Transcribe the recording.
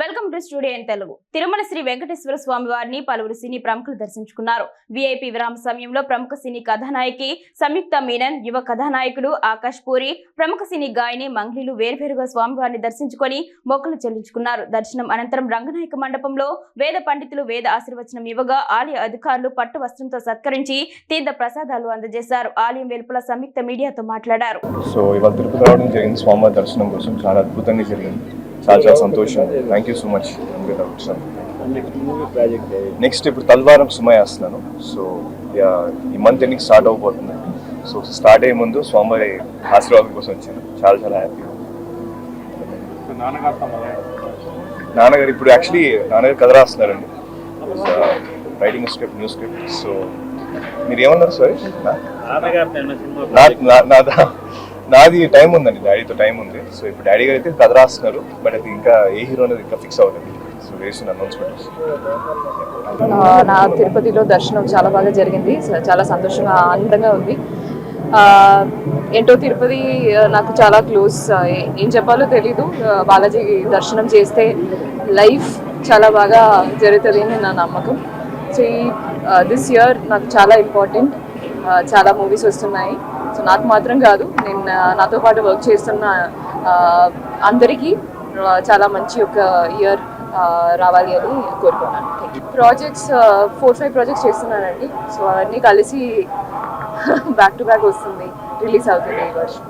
Welcome to studio in Telugu. Tirumala Sri Venkateswara Swamy వారిని పలువురు సినీ ప్రముఖులు దర్శించుకున్నారు. విఐపి విరామ సమయంలో ప్రముఖ సినీ కథానాయకి సంయుక్త మీనన్ యువ కథానాయకుడు ఆకాష్ పూరి ప్రముఖ సినీ గాయని మంగ్లీలు వేర్వేరుగా స్వామివారిని దర్శించుకొని మొక్కలు చెల్లించుకున్నారు. దర్శనం అనంతరం రంగనాయక మండపంలో వేద పండితులు వేద ఆశీర్వచనం ఇవ్వగా ఆలయ అధికారులు పట్టు వస్త్రంతో సత్కరించి తీర్థ ప్రసాదాలు అందజేశారు. ఆలయం వెలుపల సంయుక్త మీడియాతో మాట్లాడారు. సో ఇవాళ తిరుపతి రావడం జరిగింది. స్వామివారి దర్శనం కోసం చాలా అద్భుతంగా జరిగింది. చాలా చాలా సంతోషం. Thank you so much next ఇప్పుడు తల్వారం సుమయ వేస్తున్నాను. సో యా, ఈ మంత్ ఎండింగ్ స్టార్ట్ అవబోతుంది. సో స్టార్ట్ అయ్యే ముందు స్వామివారి ఆశీర్వాదం కోసం వచ్చాను. చాలా చాలా హ్యాపీ నాన్నగారు ఇప్పుడు యాక్చువల్లీ నాన్నగారు కథ రాస్తున్నారండి. Writing script new script so మీరు ఏమన్నారు సారీ నాదా- నాది టైం ఉందండి డాడీతో టైం ఉంది. సో ఇప్పుడు డాడీ గారు అయితే కథ రాస్తున్నారు బట్ అది ఇంకా ఏ హీరో అనేది ఇంకా ఫిక్స్ అవ్వలేదు. సో వేసిన అనౌన్స్మెంట్ నా తిరుపతిలో దర్శనం చాలా బాగా జరిగింది. చాలా సంతోషంగా ఆనందంగా ఉంది. ఏంటో తిరుపతి నాకు చాలా క్లోజ్. ఏం చెప్పాలో తెలీదు. బాలాజీ దర్శనం చేస్తే లైఫ్ చాలా బాగా జరుగుతుంది అని నా నమ్మకం. సో ఈ దిస్ ఇయర్ నాకు చాలా ఇంపార్టెంట్ చాలా మూవీస్ వస్తున్నాయి. సో నాకు మాత్రం కాదు. నేను నాతో పాటు వర్క్ చేస్తున్న అందరికీ చాలా మంచి ఒక ఇయర్ రావాలి అని కోరుకున్నాను ప్రాజెక్ట్స్ ఫోర్ ఫైవ్ ప్రాజెక్ట్స్ చేస్తున్నానండి. సో అవన్నీ కలిసి బ్యాక్ టు బ్యాక్ వస్తుంది. రిలీజ్ అవుతుంది ఈ వర్షం.